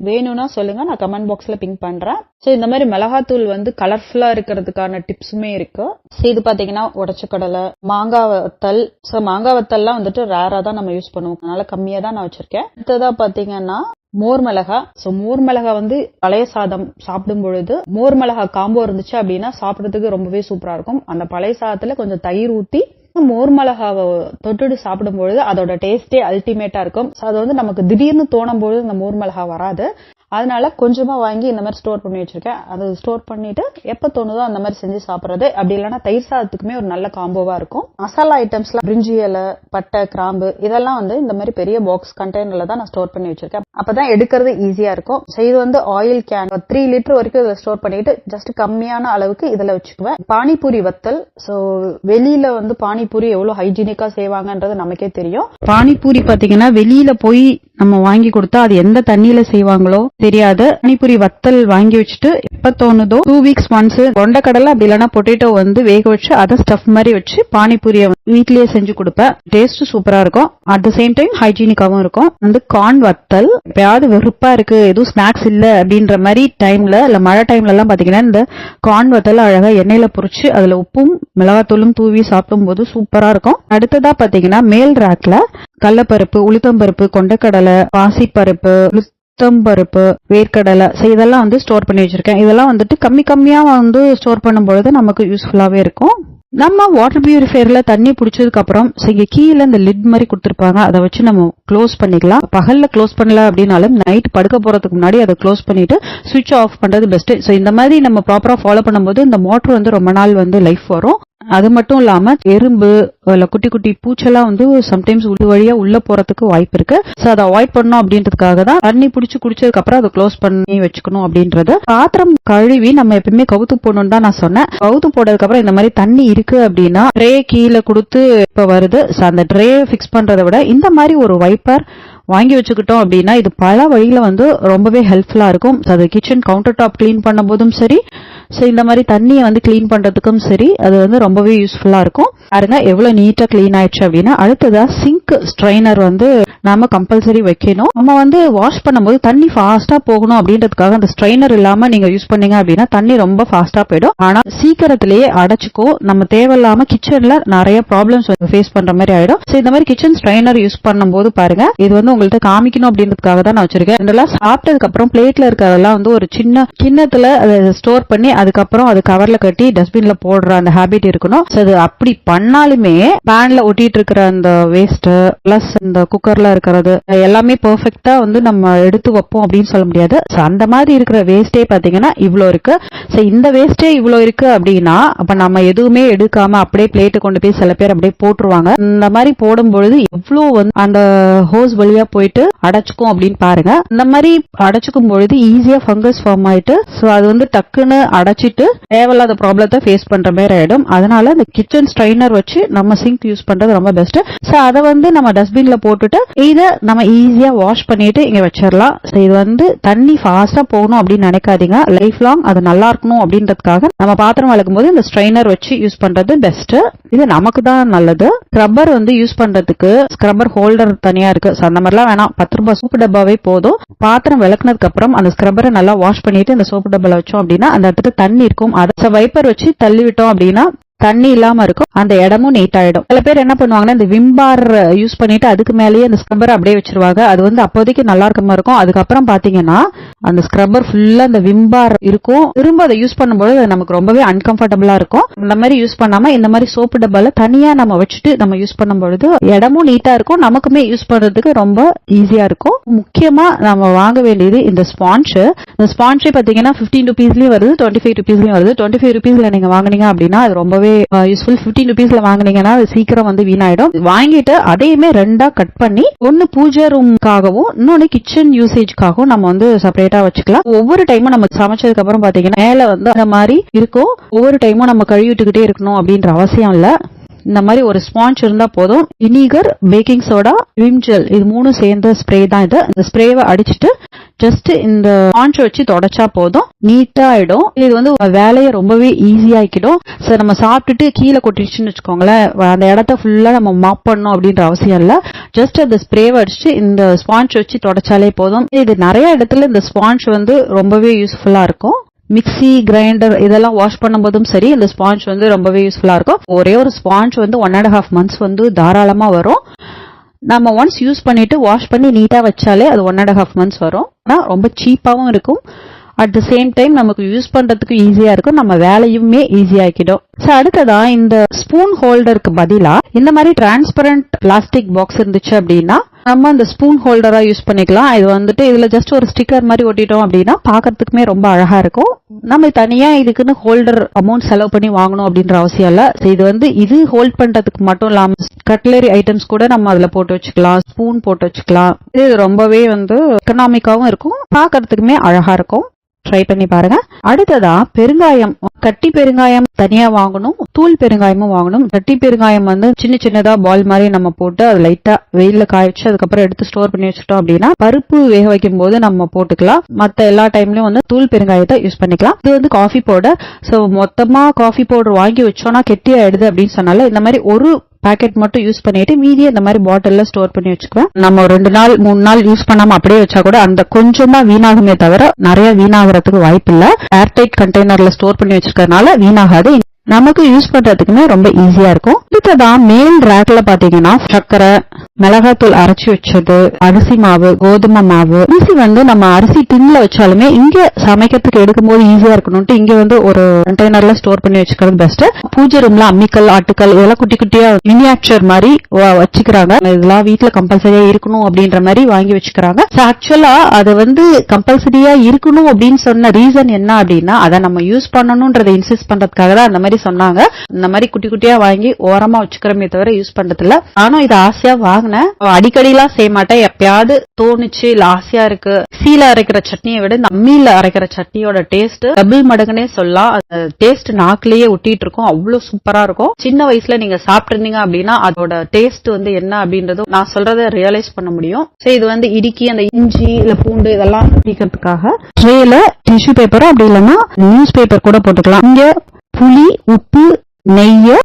வேணும்னா சொல்லுங்க நான் கமெண்ட் பாக்ஸ்ல பிங்க் பண்றேன். சோ இந்த மாதிரி மிளகாத்தூள் வந்து கலர்ஃபுல்லா இருக்கிறதுக்கான டிப்ஸுமே இருக்கு. ஸோ இது பாத்தீங்கன்னா உடச்ச கடலை மாங்காய் வத்தல் சோ மாங்காய் வத்தல்லாம் வந்துட்டு ரேரா தான் நம்ம யூஸ் பண்ணுவோம். அதனால கம்மியா தான் நான் வச்சிருக்கேன். அடுத்ததா பாத்தீங்கன்னா மோர் மிளகா. சோ மோர் மிளகா வந்து பழைய சாதம் சாப்பிடும் பொழுது மோர் மிளகா காம்போ இருந்துச்சு அப்படின்னா சாப்பிட்றதுக்கு ரொம்பவே சூப்பரா இருக்கும். அந்த பழைய சாதத்துல கொஞ்சம் தயிர் ஊத்தி மோர் மிளகாவை தொட்டுட்டு சாப்பிடும்பொழுது அதோட டேஸ்டே அல்டிமேட்டா இருக்கும். அது வந்து நமக்கு திடீர்னு தோணும் பொழுது இந்த மோர் மிளகா வராது. அதனால கொஞ்சமா வாங்கி இந்த மாதிரி ஸ்டோர் பண்ணி வச்சிருக்கேன். அது ஸ்டோர் பண்ணிட்டு எப்ப தோணுதோ அந்த மாதிரி செஞ்சு சாப்பிடுறது. அப்படி இல்லைன்னா தயிர் சாதத்துக்குமே ஒரு நல்ல காம்போவா இருக்கும். மசாலா ஐட்டம்ஸ்லாம் பிரிஞ்சி இலை பட்டை கிராம்பு இதெல்லாம் வந்து இந்த மாதிரி பெரிய பாக்ஸ் கண்டெய்னர்ல தான் நான் ஸ்டோர் பண்ணி வச்சிருக்கேன். அப்பதான் எடுக்கிறது ஈஸியா இருக்கும். So, இது வந்து ஆயில் கேன் த்ரீ லிட்டர் வரைக்கும் இதில் ஸ்டோர் பண்ணிட்டு ஜஸ்ட் கம்மியான அளவுக்கு இதுல வச்சுக்குவேன். பானிபூரி வத்தல். சோ வெளியில வந்து பானிபூரி எவ்வளவு ஹைஜீனிக்கா செய்வாங்கன்றது நமக்கே தெரியும். பானிபூரி பாத்தீங்கன்னா வெளியில போய் நம்ம வாங்கி கொடுத்தா அது எந்த தண்ணியில செய்வாங்களோ தெரியாது. பானிபூரி வத்தல் வாங்கி வச்சுட்டு எப்ப தோணுதோ டூ வீக்ஸ் ஒன்ஸ் கொண்டக்கடலை அப்படி இல்லைன்னா பொட்டேட்டோ வந்து வேக வச்சு அதை ஸ்டஃப் மாதிரி வச்சு பானிபூரிய வீட்லயே செஞ்சு கொடுப்பேன். டேஸ்ட் சூப்பரா இருக்கும். அட் த சேம் டைம் ஹைஜீனிக்காவும் இருக்கும். வந்து கார்ன் வத்தல் எப்பயாவது வெறுப்பா இருக்கு எதுவும் ஸ்நாக்ஸ் இல்ல அப்படின்ற மாதிரி டைம்ல இல்ல மழை டைம்ல எல்லாம் பாத்தீங்கன்னா இந்த கார்ன் வத்தல் அழகா எண்ணெயில பொரிச்சு அதுல உப்பும் மிளகாத்தூளும் தூவி சாப்பிடும் போது சூப்பரா இருக்கும். அடுத்ததா பாத்தீங்கன்னா மேல் ரேக்ல கடலப்பருப்பு உளுத்தம்பருப்பு கொண்டக்கடலை பாசிப்பருப்பு உளுத்தம்பருப்பு வேர்க்கடலை. ஸோ இதெல்லாம் வந்து ஸ்டோர் பண்ணி வச்சிருக்கேன். இதெல்லாம் வந்துட்டு கம்மி கம்மியா வந்து ஸ்டோர் பண்ணும்பொழுது நமக்கு யூஸ்ஃபுல்லாவே இருக்கும். நம்ம வாட்டர் பியூரிஃபையர்ல தண்ணி பிடிச்சதுக்கு அப்புறம் இங்கே கீழே இந்த லிட் மாதிரி கொடுத்துருப்பாங்க. அதை வச்சு நம்ம க்ளோஸ் பண்ணிக்கலாம். பகல்ல க்ளோஸ் பண்ணல அப்படின்னாலும் நைட் படுக்க போறதுக்கு முன்னாடி அதை க்ளோஸ் பண்ணிட்டு சுவிட்ச் ஆஃப் பண்றது பெஸ்ட் ஸோ இந்த மாதிரி நம்ம ப்ராப்பரா ஃபாலோ பண்ணும்போது இந்த மோட்டர் வந்து ரொம்ப நாள் வந்து லைஃப் வரும். அது மட்டும் இல்லாம எறும்பு இல்ல குட்டி குட்டி பூச்செல்லாம் வந்து சம்டைம்ஸ் உள்ள வழியா உள்ள போறதுக்கு வாய்ப்பு இருக்கு. சோ அதை அவாய்ட் பண்ணணும் அப்படின்றதுக்காக தான் தண்ணி பிடிச்சி குடிச்சதுக்கு அப்புறம் அதை க்ளோஸ் பண்ணி வச்சுக்கணும் அப்படின்றது. பாத்திரம் கழுவி நம்ம எப்பவுமே கவுத்து போடணும்னு தான் நான் சொன்னேன். கவுத்து போட்டதுக்கு அப்புறம் இந்த மாதிரி தண்ணி இருக்கு அப்படின்னா ட்ரே கீழே கொடுத்து இப்ப வருது. ஸோ அந்த ட்ரே ஃபிக்ஸ் பண்றதை விட இந்த மாதிரி ஒரு வைப்பர் வாங்கி வச்சுக்கிட்டோம் அப்படின்னா இது பல வழியில வந்து ரொம்பவே ஹெல்ப்ஃபுல்லா இருக்கும். அது கிச்சன் கவுண்டர் டாப் க்ளீன் பண்ணும்போதும் சரி. ஸோ இந்த மாதிரி தண்ணியை வந்து க்ளீன் பண்றதுக்கும் சரி. அது வந்து ரொம்பவே யூஸ்ஃபுல்லா இருக்கும். பாருங்க எவ்வளவு நீட்டாக க்ளீன் ஆயிடுச்சு அப்படின்னா அடுத்ததா சிங்க் ஸ்ட்ரைனர் வந்து நாம கம்பல்சரி வைக்கணும். நம்ம வந்து வாஷ் பண்ணும்போது தண்ணி ஃபாஸ்டா போகணும் அப்படின்றதுக்காக அந்த ஸ்ட்ரைனர் இல்லாம நீங்க யூஸ் பண்ணீங்க அப்படின்னா தண்ணி ரொம்ப ஃபாஸ்டா போயிடும். ஆனா சீக்கிரத்திலேயே அடைச்சிக்கோ. நம்ம தேவையில்லாம கிச்சன்ல நிறைய ப்ராப்ளம்ஸ் ஃபேஸ் பண்ற மாதிரி ஆயிடும். ஸோ இந்த மாதிரி கிச்சன் ஸ்ட்ரைனர் யூஸ் பண்ணும்போது பாருங்க இது வந்து உங்கள்கிட்ட காமிக்கணும் அப்படின்றதுக்காக தான் நான் வச்சிருக்கேன். இதெல்லாம் சாப்பிட்டதுக்கு அப்புறம் பிளேட்ல இருக்கிறதெல்லாம் வந்து ஒரு சின்ன கிண்ணத்துல அதை ஸ்டோர் பண்ணி அதுக்கப்புறம் அது கவர்ல கட்டி டஸ்ட்பின்ல போடுற அந்த ஹேபிட் இருக்கணும். ஸோ அது அப்படி பண்ணாலுமே பேன்ல ஒட்டிட்டு இருக்கிற அந்த வேஸ்ட் பிளஸ் இந்த குக்கர்ல இருக்கிறது எல்லாமே பெர்ஃபெக்ட்டா வந்து நம்ம எடுத்து வைப்போம் அப்படின்னு சொல்ல முடியாது. அந்த மாதிரி இருக்கிற வேஸ்டே பாத்தீங்கன்னா இவ்வளோ இருக்கு. இந்த வேஸ்டே இவ்ளோ இருக்கு அப்படின்னா அப்ப நம்ம எதுவுமே எடுக்காம அப்படியே பிளேட் கொண்டு போய் சில பேர் அப்படியே போட்டுருவாங்க. இந்த மாதிரி போடும் பொழுது எவ்வளவு வந்து அந்த ஹோஸ் வழியா போயிட்டு அடைச்சுக்கும் அப்படின்னு பாருங்க. இந்த மாதிரி அடைச்சுக்கும் பொழுது ஈஸியா ஃபங்கஸ் ஃபார்ம் ஆயிட்டு சோ அது வந்து டக்குன்னு அடைச்சிட்டு தேவையில்லாத ப்ராப்ளத்தை ஃபேஸ் பண்ற மாதிரி ஆயிடும். அதனால இந்த கிச்சன் ஸ்ட்ரைனர் வச்சு நம்ம சிங்க் யூஸ் பண்றது ரொம்ப பெஸ்ட் சோ அதை வந்து நம்ம டஸ்ட்பின்ல போட்டுட்டு இதை நம்ம ஈஸியா வாஷ் பண்ணிட்டு இங்க வச்சிடலாம் ஸோ இது வந்து தண்ணி ஃபாஸ்டா போகணும் அப்படின்னு நினைக்காதீங்க. லைஃப் லாங் அது நல்லா இருக்கணும் அப்படின்றதுக்காக நம்ம பாத்திரம் வளர்க்கும் போது இந்த ஸ்ட்ரைனர் வச்சு யூஸ் பண்றது பெஸ்ட் இது நமக்கு தான் நல்லது. ஸ்க்ரப்பர் வந்து யூஸ் பண்றதுக்கு ஸ்க்ரப்பர் ஹோல்டர் தனியா இருக்கு. அந்த மாதிரிலாம் வேணாம். பத்து ரூபாய் சோப்பு டப்பாவே போதும். பாத்திரம் விளக்குனதுக்கு அப்புறம் அந்த ஸ்க்ரப்பரை நல்லா வாஷ் பண்ணிட்டு இந்த சோப்பு டப்பால வச்சோம் அப்படின்னா அந்த இடத்துல தண்ணி இருக்கும். அதை வைப்பர் வச்சு தள்ளி விட்டோம் அப்படின்னா தண்ணி இல்லாம இருக்கும். அந்த இடமும் நீட் ஆயிடும். சில பேர் என்ன பண்ணுவாங்கன்னா இந்த விம்பார் யூஸ் பண்ணிட்டு அதுக்கு மேலேயே அந்த ஸ்க்ரப்பர் அப்படியே வச்சிருவாங்க. அது வந்து அப்போதைக்கு நல்லா இருக்கமா இருக்கும். அதுக்கப்புறம் பாத்தீங்கன்னா அந்த ஸ்க்ரப்பர் ஃபுல்லா அந்த விம்பார் இருக்கும். திரும்ப அதை யூஸ் பண்ணும்போது அது நமக்கு ரொம்பவே அன்கம்ஃபர்டபுளா இருக்கும். இந்த மாதிரி யூஸ் பண்ணாம இந்த மாதிரி சோப்பு டப்பால தனியா நம்ம வச்சுட்டு நம்ம யூஸ் பண்ணும்பொழுது இடமும் நீட்டா இருக்கும். நமக்குமே யூஸ் பண்றதுக்கு ரொம்ப ஈஸியா இருக்கும். முக்கியமா நம்ம வாங்க வேண்டியது இந்த ஸ்பான்ச் இந்த ஸ்பாஞ்சே பாத்தீங்கன்னா பிப்டீன் ருபீஸ்லயும் வருது டுவெண்ட்டி ஃபைவ் ருபீஸ்லயும் வருது. டுவெண்ட்டி ஃபைவ் ருபீஸ்ல நீங்க வாங்குனீங்க அப்படின்னா அது ரொம்பவே யூஸ்ஃபுல் பிப்டீன் ருபீஸ்ல வாங்குனீங்கன்னா சீக்கிரம் வந்து வீணாயிடும். வாங்கிட்டு அதையுமே ரெண்டா கட் பண்ணி ஒன்னு பூஜை ரூம்காகவும் இன்னொன்னு கிச்சன் யூசேஜ்க்காகவும் நம்ம வந்து செப்பரேட்டா வச்சுக்கலாம். ஒவ்வொரு டைமும் நம்ம சமைச்சதுக்கு அப்புறம் பாத்தீங்கன்னா மேல வந்து அந்த மாதிரி இருக்கும். ஒவ்வொரு டைமும் நம்ம கழுவிட்டுக்கிட்டே இருக்கணும் அப்படின்ற அவசியம் இல்ல. இந்த மாதிரி ஒரு ஸ்பாஞ்ச் இருந்தா போதும். Vinegar baking soda Vim gel இது மூணு சேர்ந்த ஸ்ப்ரே தான் இது. இந்த ஸ்ப்ரேவை அடிச்சுட்டு ஜஸ்ட் இந்த ஸ்பாஞ்ச் வச்சு தொடச்சா போதும். நீட்டா ஆயிடும். இது வந்து வேலையை ரொம்பவே ஈஸியாக்கிடும் சார் நம்ம சாப்பிட்டுட்டு கீழே கொட்டிடுச்சுன்னு வச்சுக்கோங்களேன். அந்த இடத்த ஃபுல்லா நம்ம மாப் பண்ணணும் அப்படின்ற அவசியம் இல்ல. ஜஸ்ட் அந்த ஸ்ப்ரேவை அடிச்சு இந்த ஸ்பாஞ்ச் வச்சு தொடச்சாலே போதும். இது நிறைய இடத்துல இந்த ஸ்பாஞ்ச் வந்து ரொம்பவே யூஸ்ஃபுல்லா இருக்கும். மிக்ஸி கிரைண்டர் இதெல்லாம் வாஷ் பண்ணும்போதும் சரி இந்த ஸ்பாஞ்ச் வந்து ரொம்பவே யூஸ்ஃபுல்லாக இருக்கும். ஒரே ஒரு ஸ்பாஞ்ச் வந்து ஒன் அண்ட் ஹாஃப் மந்த்ஸ் வந்து தாராளமாக வரும். நம்ம ஒன்ஸ் யூஸ் பண்ணிட்டு வாஷ் பண்ணி நீட்டாக வச்சாலே அது ஒன் அண்ட் ஹாஃப் மந்த்ஸ் வரும். ஆனால் ரொம்ப சீப்பாகவும் இருக்கும். அட் த சேம் டைம் நமக்கு யூஸ் பண்ணுறதுக்கு ஈஸியா இருக்கும். நம்ம வேலையுமே ஈஸியாக்கிடும் ஸோ அடுத்ததா இந்த ஸ்பூன் ஹோல்டருக்கு பதிலாக இந்த மாதிரி டிரான்ஸ்பரண்ட் பிளாஸ்டிக் பாக்ஸ் இருந்துச்சு அப்படின்னா நம்ம அந்த ஸ்பூன் ஹோல்டரா யூஸ் பண்ணிக்கலாம். இது வந்துட்டு இதுல ஜஸ்ட் ஒரு ஸ்டிக்கர் மாதிரி ஒட்டிட்டோம் அப்படின்னா பாக்குறதுக்குமே ரொம்ப அழகா இருக்கும். நம்ம தனியா இதுக்குன்னு ஹோல்டர் அமௌண்ட் செலவு பண்ணி வாங்கணும் அப்படின்ற அவசியம் இல்ல. இது வந்து இது ஹோல்ட் பண்றதுக்கு மட்டும் இல்லாம கட்லரி ஐட்டம்ஸ் கூட நம்ம அதுல போட்டு வச்சுக்கலாம். ஸ்பூன் போட்டு வச்சுக்கலாம். இது ரொம்பவே வந்து எக்கனாமிக்காவும் இருக்கும். பாக்குறதுக்குமே அழகா இருக்கும். ட்ரை பண்ணி பாருங்க. அடுத்ததா பெருங்காயம். கட்டி பெருங்காயம் தனியா வாங்கணும். தூள் பெருங்காயமும் வாங்கணும். கட்டி பெருங்காயம் வந்து சின்ன சின்னதா பால் மாதிரி நம்ம போட்டு அது லைட்டா வெயில காய்ச்சி அதுக்கப்புறம் எடுத்து ஸ்டோர் பண்ணி வச்சுட்டோம் அப்படின்னா பருப்பு வேக வைக்கும் போது நம்ம போட்டுக்கலாம். மத்த எல்லா டைம்லயும் வந்து தூள் பெருங்காயத்தை யூஸ் பண்ணிக்கலாம். இது வந்து காஃபி பவுடர் சோ மொத்தமா காஃபி பவுடர் வாங்கி வச்சோம்னா கெட்டியாயிடுது அப்படின்னு சொன்னால இந்த மாதிரி ஒரு பாக்கெட் மட்டும் யூஸ் பண்ணிட்டு மீதியை இந்த மாதிரி பாட்டில்ல ஸ்டோர் பண்ணி வச்சுக்குவேன் நம்ம ரெண்டு நாள் மூணு நாள் யூஸ் பண்ணாம அப்படியே வச்சா கூட அந்த கொஞ்சமா வீணாகுமே தவிர நிறைய வீணாகிறதுக்கு வாய்ப்பு இல்ல ஏர்டைட் கண்டெய்னர்ல ஸ்டோர் பண்ணி வச்சிருக்கறதுனால வீணாகாது. நமக்கு யூஸ் பண்றதுக்குமே ரொம்ப ஈஸியா இருக்கும். அடுத்ததான் மேல் ரேக்ல பாத்தீங்கன்னா சர்க்கரை மிளகாத்தூள் அரைச்சி வச்சது அரிசி மாவு கோதுமை மாவு. அரிசி வந்து நம்ம அரிசி டின்ல வச்சாலுமே இங்க சமைக்கிறதுக்கு எடுக்கும்போது ஈஸியா இருக்கணும்ட்டு இங்க வந்து ஒரு கண்டெய்னர்ல ஸ்டோர் பண்ணி வச்சுக்கிறது பெஸ்ட் பூஜை ரூம்ல அம்மிக்கல் ஆட்டுக்கல் இதெல்லாம் குட்டி குட்டியா மினியாக்சர் மாதிரி வச்சுக்கிறாங்க. இதெல்லாம் வீட்டுல கம்பல்சரியா இருக்கணும் அப்படின்ற மாதிரி வாங்கி வச்சுக்கிறாங்க. ஆக்சுவலா அது வந்து கம்பல்சரியா இருக்கணும் அப்படின்னு சொன்ன ரீசன் என்ன அப்படின்னா அதை நம்ம யூஸ் பண்ணணும்ன்றதை இன்சிஸ்ட் பண்றதுக்காக தான் அந்த மாதிரி சொன்னாங்க. இந்த மாதிரி குட்டி குட்டியா வாங்கி ஓரமா வச்சுக்கிறோமே தவிர யூஸ் பண்றது இல்ல நானும் இதை ஆசையா வாங்கினேன். அடிக்கடி எல்லாம் செய்ய மாட்டேன் எப்பயாவது தோணுச்சு இல்ல ஆசையா இருக்கு. சீல அரைக்கிற சட்னியை விட இந்த அம்மியில அரைக்கிற சட்னியோட டேஸ்ட் டபுள் மடங்குனே சொல்லலாம். டேஸ்ட் நாக்குலயே ஒட்டிட்டு இருக்கும். அவ்வளவு சூப்பரா இருக்கும். சின்ன வயசுல நீங்க சாப்பிட்டிருந்தீங்க அப்படின்னா அதோட டேஸ்ட் வந்து என்ன அப்படின்றதும் நான் சொல்றத ரியலைஸ் பண்ண முடியும். சோ இது வந்து இடுக்கி அந்த இஞ்சி இல்ல பூண்டு இதெல்லாம் பிடிக்கிறதுக்காக ட்ரேல டிஷ்யூ பேப்பரோ அப்படி இல்லைன்னா நியூஸ் பேப்பர் கூட போட்டுக்கலாம். இங்க புளி உப்பு நெய்ய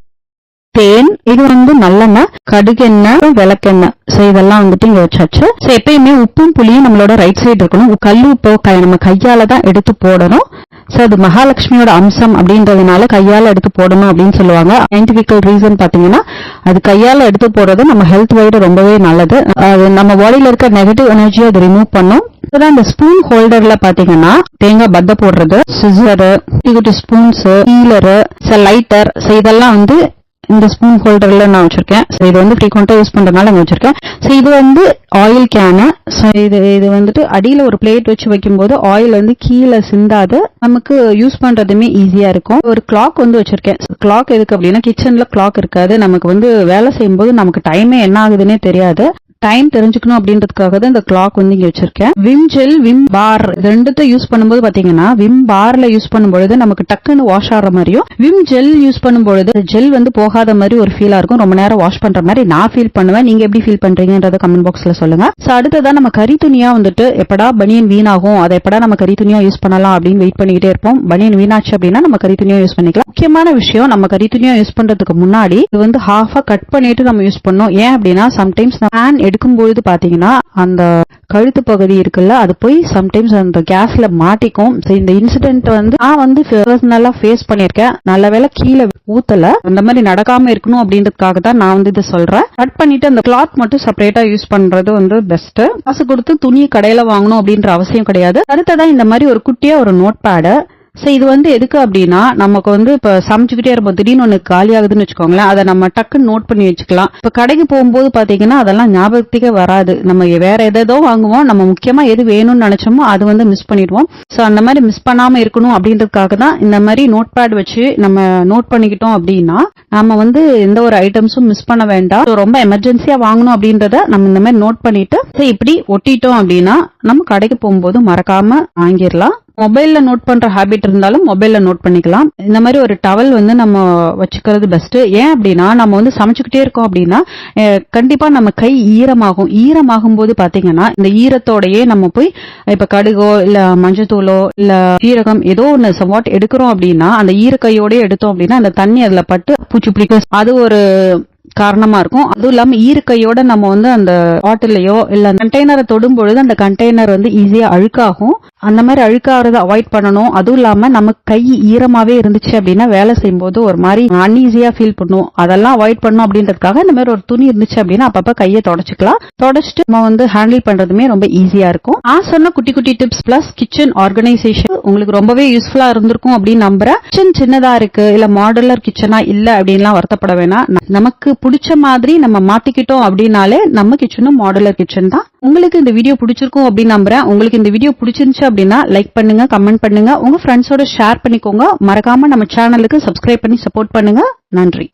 தேன் இது வந்து நல்லெண்ணெய் கடுகெண்ணெய் விளக்கெண்ணெய் சோ இதெல்லாம் வந்துட்டு இங்க வச்சாச்சு. சோ எப்பயுமே உப்பும் புளியும் நம்மளோட ரைட் சைடு இருக்கணும். கல் உப்போ கை நம்ம கையால தான் எடுத்து போடணும். சோ அது மகாலட்சுமியோட அம்சம் அப்படின்றதுனால கையால எடுத்து போடணும் அப்படின்னு சொல்லுவாங்க. சயின்டிபிக்கல் ரீசன் பாத்தீங்கன்னா அது கையால எடுத்து போடுறது நம்ம ஹெல்த் வைடு ரொம்பவே நல்லது. அது நம்ம பாடியில இருக்க நெகட்டிவ் எனர்ஜியை அது ரிமூவ் பண்ணும். இப்பதான் இந்த ஸ்பூன் ஹோல்டர்ல பாத்தீங்கன்னா தேங்காய் பத்த போடுறது சிசரு குட்டி குட்டி ஸ்பூன்ஸ் ஹீலரு லைட்டர் இதெல்லாம் வந்து இந்த ஸ்பூன் ஹோல்டர்ல நான் வச்சிருக்கேன். ஸோ இது வந்து ஃப்ரீக்வெண்டா யூஸ் பண்றதுனால நான் வச்சிருக்கேன். சோ இது வந்து ஆயில் கேனு ஸோ இது இது வந்துட்டு அடியில ஒரு பிளேட் வச்சு வைக்கும்போது ஆயில் வந்து கீழே சிந்தாது. நமக்கு யூஸ் பண்றதுமே ஈஸியா இருக்கும். ஒரு கிளாக் வந்து வச்சிருக்கேன். கிளாக் எதுக்கு அப்படின்னா கிச்சன்ல கிளாக் இருக்காது. நமக்கு வந்து வேலை செய்யும்போது நமக்கு டைமே என்ன ஆகுதுன்னே தெரியாது. டைம் தெரிஞ்சுக்கணும் அப்படின்றதுக்காக தான் இந்த கிளாக் வந்து இங்க வச்சிருக்கேன். விம் ஜெல் விம் பார் ரெண்டுத்த யூஸ் பண்ணும்போது பாத்தீங்கன்னா விம் பார்ல யூஸ் பண்ணும்பொழுது நமக்கு டக்குன்னு வாஷ் ஆகிற மாதிரியும் விம் ஜெல் யூஸ் பண்ணும்பொழுது ஜெல் வந்து போகாத மாதிரி ஒரு ஃபீலா இருக்கும். ரொம்ப நேரம் வாஷ் பண்ற மாதிரி நான் ஃபீல் பண்ணுவேன். நீங்க எப்படி ஃபீல் பண்றீங்கன்றத கமெண்ட் பாக்ஸ்ல சொல்லுங்க. சோ அடுத்ததா நம்ம கறி துணியா வந்துட்டு எப்படா பனியன் வீணாகும் அதை எப்படா நம்ம கறி துணியா யூஸ் பண்ணலாம் அப்படின்னு வெயிட் பண்ணிக்கிட்டே இருப்போம். பனியன் வீணாச்சு அப்படின்னா நம்ம கறி துணியா யூஸ் பண்ணிக்கலாம். முக்கியமான விஷயம் நம்ம கறி துணியா யூஸ் பண்றதுக்கு முன்னாடி இது வந்து ஹாஃபா கட் பண்ணிட்டு நம்ம யூஸ் பண்ணோம் ஏன் அப்படின்னா சம்டைம்ஸ் ஃபேன் எடுக்கும்பொழுது பார்த்தீங்கன்னா அந்த கழுத்து பகுதி இருக்குல்ல அது போய் சம்டைம்ஸ் அந்த கேஸ்ல மாட்டிக்கும். இந்த இன்சிடென்ட் வந்து நான் வந்து பர்சனலா ஃபேஸ் பண்ணியிருக்கேன். நல்ல வேளை கீழே ஊத்தல. அந்த மாதிரி நடக்காம இருக்கணும் அப்படின்றதுக்காக தான் நான் வந்து இதை சொல்றேன். கட் பண்ணிட்டு அந்த கிளாத் மட்டும் செப்பரேட்டா யூஸ் பண்றது வந்து பெஸ்ட் காசு கொடுத்து துணி கடையில வாங்கணும் அப்படின்ற அவசியம் கிடையாது. அடுத்ததான் இந்த மாதிரி ஒரு குட்டியா ஒரு நோட் பேடு சோ இது வந்து எதுக்கு அப்படின்னா நமக்கு வந்து இப்ப சமைச்சுக்கிட்டே இருப்போம். திடீர்னு ஒண்ணு காலி ஆகுதுன்னு வச்சுக்கோங்களேன் அதை நம்ம டக்குன்னு நோட் பண்ணி வச்சுக்கலாம். இப்ப கடைக்கு போகும்போது பாத்தீங்கன்னா அதெல்லாம் ஞாபகத்துக்கே வராது. நம்ம வேற எதோ வாங்குவோம். நம்ம முக்கியமா எது வேணும்னு நினைச்சோமோ அது வந்து மிஸ் பண்ணிடுவோம். சோ அந்த மாதிரி மிஸ் பண்ணாம இருக்கணும் அப்படின்றதுக்காக தான் இந்த மாதிரி நோட் பேட் வச்சு நம்ம நோட் பண்ணிக்கிட்டோம் அப்படின்னா நம்ம வந்து எந்த ஒரு ஐட்டம்ஸும் மிஸ் பண்ண வேண்டாம். ஸோ ரொம்ப எமர்ஜென்சியா வாங்கணும் அப்படின்றத நம்ம இந்த மாதிரி நோட் பண்ணிட்டு இப்படி ஒட்டிட்டோம் அப்படின்னா நம்ம கடைக்கு போகும்போது மறக்காம வாங்கிடலாம். மொபைல்ல நோட் பண்ற ஹாபிட் இருந்தாலும் மொபைல்ல நோட் பண்ணிக்கலாம். இந்த மாதிரி ஒரு டவல் வந்து நம்ம வச்சுக்கிறது பெஸ்ட் ஏன் அப்படின்னா நம்ம வந்து சமைச்சுக்கிட்டே இருக்கோம் அப்படின்னா கண்டிப்பாக கண்டிப்பா நம்ம கை ஈரமாகும். ஈரமாகும் போது பாத்தீங்கன்னா இந்த ஈரத்தோடயே நம்ம போய் இப்ப கடுகோ இல்ல மஞ்சத்தூளோ இல்ல சீரகம் ஏதோ ஒன்று சம்வாட் எடுக்கிறோம் அப்படின்னா அந்த ஈரக்கையோடய எடுத்தோம் அப்படின்னா அந்த தண்ணி அதுல பட்டு பூச்சி பிடிக்கும். அது ஒரு காரணமா இருக்கும். அதுவும் இல்லாம ஈர்க்கையோட நம்ம வந்து அந்த பாட்டிலையோ இல்ல கண்டெய்னரை தொடும் பொழுது அந்த கண்டெய்னர் வந்து ஈஸியா அழுக்காகும். அந்த மாதிரி அழுக்காகிறத அவாய்ட் பண்ணணும். அதுவும் இல்லாம நம்ம கை ஈரமாவே இருந்துச்சு அப்படின்னா வேலை செய்யும்போது ஒரு மாதிரி அன்ஈஸியா ஃபீல் பண்ணும். அதெல்லாம் அவாய்ட் பண்ணணும் அப்படின்றதுக்காக இந்த மாதிரி ஒரு துணி இருந்துச்சு அப்படின்னா அப்பப்ப கையை தொடச்சிக்கலாம். தொடச்சிட்டு நம்ம வந்து ஹேண்டில் பண்றதுமே ரொம்ப ஈஸியா இருக்கும். நான் சொன்ன குட்டி குட்டி டிப்ஸ் பிளஸ் கிச்சன் ஆர்கனைசேஷன் உங்களுக்கு ரொம்பவே யூஸ்ஃபுல்லா இருந்திருக்கும் அப்படின்னு நம்புறேன். கிச்சன் சின்னதா இருக்கு இல்ல மாடுலர் கிச்சனா இல்ல அப்படின்லாம் வருத்தப்பட வேணாம். நமக்கு பிடிச்ச மாதிரி நம்ம மாத்திக்கிட்டோம் அப்படின்னாலே நம்ம கிச்சனும் மாடலர் கிச்சன் தான். உங்களுக்கு இந்த வீடியோ பிடிச்சிருக்கும் அப்படின்னு நம்புறேன். உங்களுக்கு இந்த வீடியோ பிடிச்சிருந்துச்சு அப்படின்னா லைக் பண்ணுங்க கமெண்ட் பண்ணுங்க. உங்க ஃப்ரெண்ட்ஸோட ஷேர் பண்ணிக்கோங்க. மறக்காம நம்ம சேனலுக்கு சப்ஸ்கிரைப் பண்ணி சப்போர்ட் பண்ணுங்க. நன்றி.